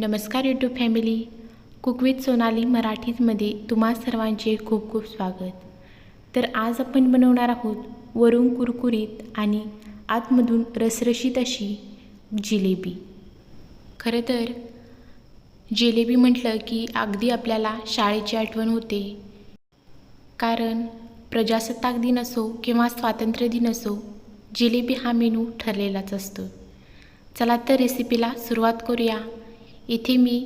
नमस्कार YouTube family cook with Sonali मराठीमध्ये तुम्हा सर्वांचे खूप खूप स्वागत. तर आज आपण बनवणार आहोत वरून कुरकुरीत आणि आतमधून रसरशीत अशी जिलेबी. खरं तर जिलेबी म्हटलं की अगदी आपल्याला शाळेची आठवण होते. कारण प्रजासत्ताक दिन असो किंवा स्वातंत्र्य दिन असो जिलेबी हा मेनू ठरलेलाच असतो. चला तर रेसिपीला सुरुवात करूया. इथे मी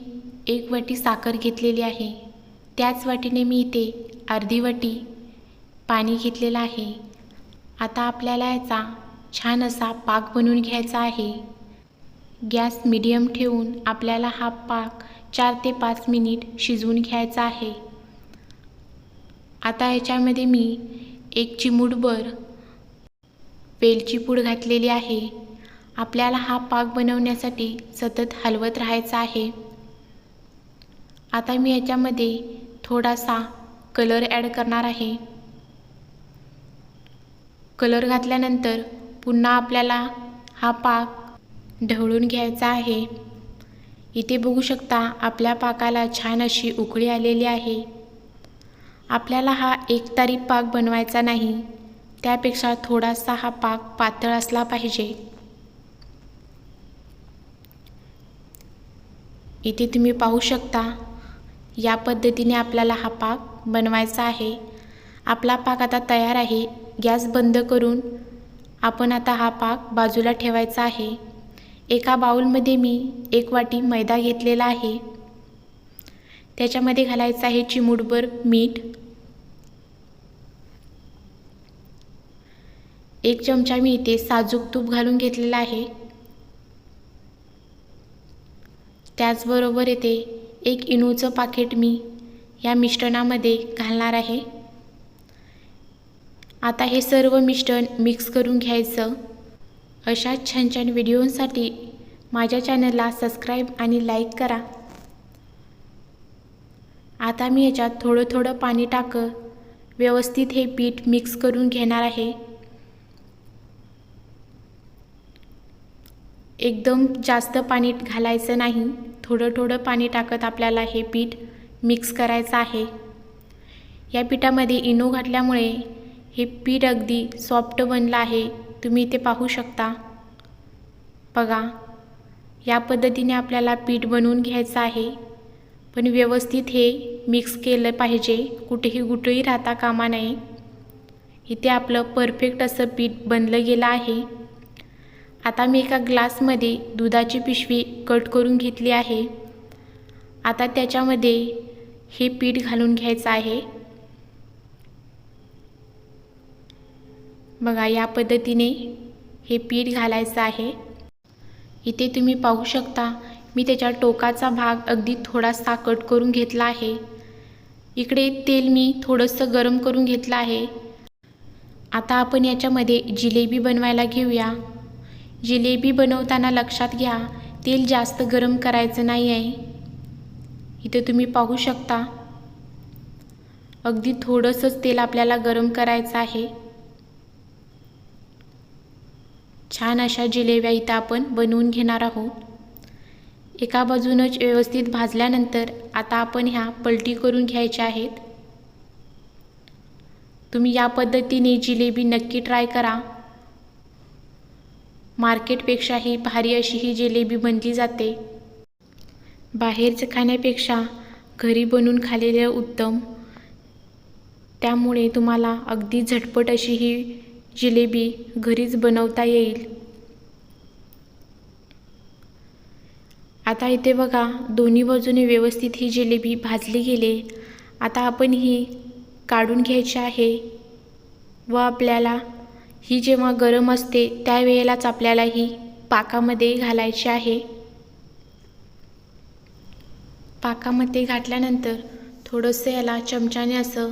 एक वाटी साखर घेतलेली आहे. त्याच वाटीने मी इथे अर्धी वाटी पाणी घेतलेलं आहे. आता आपल्याला याचा छान असा पाक बनवून घ्यायचा आहे. गॅस मिडियम ठेवून आपल्याला हा पाक चार ते पाच मिनिट शिजवून घ्यायचा आहे. आता याच्यामध्ये मी एक चिमूटभर वेलची पूड घातलेली आहे. आपल्याला हा पाक बनवण्यासाठी सतत हलवत राहायचा आहे. आता मी याच्यामध्ये थोडासा कलर ॲड करणार आहे. कलर घातल्यानंतर पुन्हा आपल्याला हा पाक ढवळून घ्यायचा आहे. इथे बघू शकता आपल्या पाकाला छान अशी उकळी आलेली आहे. आपल्याला हा एक तारीख पाक बनवायचा नाही. त्यापेक्षा थोडासा हा पाक पातळ असला पाहिजे. इथे तुम्ही पाहू शकता या पद्धतीने आपल्याला हा पाक बनवायचा आहे. आपला पाक आता तयार आहे. गॅस बंद करून आपण आता हा पाक बाजूला ठेवायचा आहे. एका बाऊलमध्ये मी एक वाटी मैदा घेतलेला आहे. त्याच्यामध्ये घालायचं आहे चिमूटभर मीठ. एक चमचा मी इथे साजूक तूप घालून घेतलेला आहे. त्याचबरोबर येथे एक इनूचं पाकिट मी या मिश्रणामध्ये घालणार आहे. आता हे सर्व मिश्रण मिक्स करून घ्यायचं. अशा छान छान व्हिडिओसाठी माझ्या चॅनलला सबस्क्राईब आणि लाईक करा. आता मी याच्यात थोडं थोडं पाणी टाकं व्यवस्थित हे पीठ मिक्स करून घेणार आहे. एकदम जास्त पाणी घालायचं नाही. थोडं थोडं पाणी टाकत आपल्याला हे पीठ मिक्स करायचं आहे. या पिठामध्ये इनो घातल्यामुळे हे पीठ अगदी सॉफ्ट बनलं आहे. तुम्ही इथे पाहू शकता. बघा या पद्धतीने आपल्याला पीठ बनवून घ्यायचं आहे. पण व्यवस्थित हे मिक्स केलं पाहिजे. कुठेही गुटळी राहता कामा नये. इथे आपलं परफेक्ट असं पीठ बनलं गेलं आहे. आता मी एका ग्लासमध्ये दुधाची पिशवी कट करून घेतली आहे. आता त्याच्यामध्ये हे पीठ घालून घ्यायचं आहे. बघा या पद्धतीने हे पीठ घालायचं आहे. इथे तुम्ही पाहू शकता मी त्याच्या टोकाचा भाग अगदी थोडासा कट करून घेतला आहे. इकडे तेल मी थोडंसं गरम करून घेतलं आहे. आता आपण याच्यामध्ये जिलेबी बनवायला घेऊया. जिलेबी बनवताना लक्षात घ्या तेल जास्त गरम करायचं नाही आहे इथे तुम्ही पाहू शकता. अगदी थोडंसंच तेल आपल्याला गरम करायचं आहे. छान अशा जिलेब्या इथं आपण बनवून घेणार आहोत. एका बाजूनच व्यवस्थित भाजल्यानंतर आता आपण ह्या पलटी करून घ्यायच्या आहेत. तुम्ही या पद्धतीने जिलेबी नक्की ट्राय करा. मार्केटपेक्षाही भारी अशी ही जिलेबी बनली जाते. बाहेरचं खाण्यापेक्षा घरी बनवून खाल्लेलं उत्तम. त्यामुळे तुम्हाला अगदी झटपट अशी ही जिलेबी घरीच बनवता येईल. आता इथे बघा दोन्ही बाजूने व्यवस्थित ही जिलेबी भाजली गेले. आता आपण ही काढून घ्यायची आहे व आपल्याला ही जेव्हा गरम असते त्यावेळेलाच आपल्याला ही पाकामध्ये घालायची आहे. पाकामध्ये घातल्यानंतर थोडंसं याला चमच्याने असं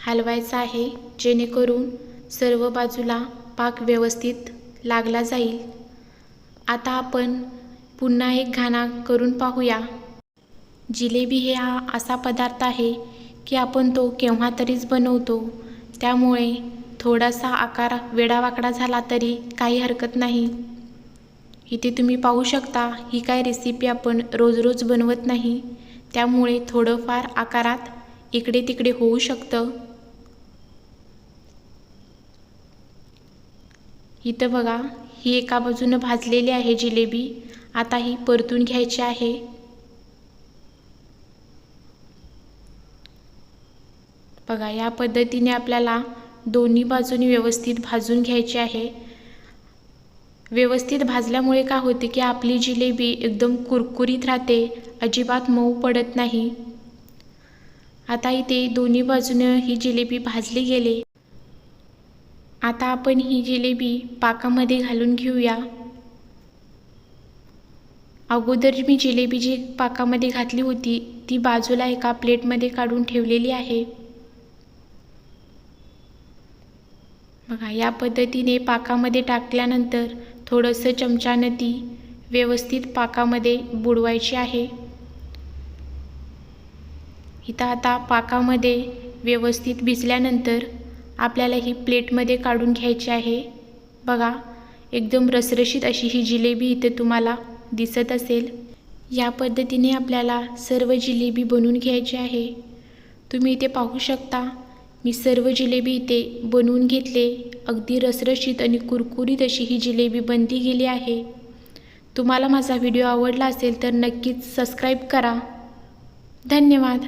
हलवायचं आहे जेणेकरून सर्व बाजूला पाक व्यवस्थित लागला जाईल. आता आपण पुन्हा एक घाणा करून पाहूया. जिलेबी हे हा असा पदार्थ आहे की आपण तो केव्हा तरीच बनवतो त्यामुळे थोडासा आकार वेडावाकडा झाला तरी काही हरकत नाही. इथे तुम्ही पाहू शकता ही काय रेसिपी आपण रोज रोज बनवत नाही. त्यामुळे थोडंफार आकारात इकडे तिकडे होऊ शकतं. इथं बघा ही एका बाजूनं भाजलेली आहे जिलेबी. आता ही परतून घ्यायची आहे. बघा या पद्धतीने आपल्याला दोन्ही बाजूनी व्यवस्थित भाजून घ्यायची आहे. व्यवस्थित भाजल्यामुळे काय होते की आपली जिलेबी एकदम कुरकुरीत राहते अजिबात मऊ पडत नाही. आता इथे दोन्ही बाजूनं ही जिलेबी भाजली गेले. आता आपण ही जिलेबी पाकामध्ये घालून घेऊया. अगोदर मी जिलेबी जी पाकामध्ये घातली होती ती बाजूला एका प्लेटमध्ये काढून ठेवलेली आहे. बघा या पद्धतीने पाकामध्ये टाकल्यानंतर थोडंसं चमच्यानं ती व्यवस्थित पाकामध्ये बुडवायची आहे. इथं आता पाकामध्ये व्यवस्थित भिजल्यानंतर आपल्याला ही प्लेटमध्ये काढून घ्यायची आहे. बघा एकदम रसरशीत अशी ही जिलेबी इथे तुम्हाला दिसत असेल. या पद्धतीने आपल्याला सर्व जिलेबी बनवून घ्यायची आहे. तुम्ही इथे पाहू शकता मी सर्व जिलेबी इथे बनवून घेतले. अगदी रसरशीत आणि कुरकुरीत अशी ही जिलेबी बनती गेली आहे. तुम्हाला माझा व्हिडिओ आवडला असेल तर नक्कीच सबस्क्राईब करा. धन्यवाद.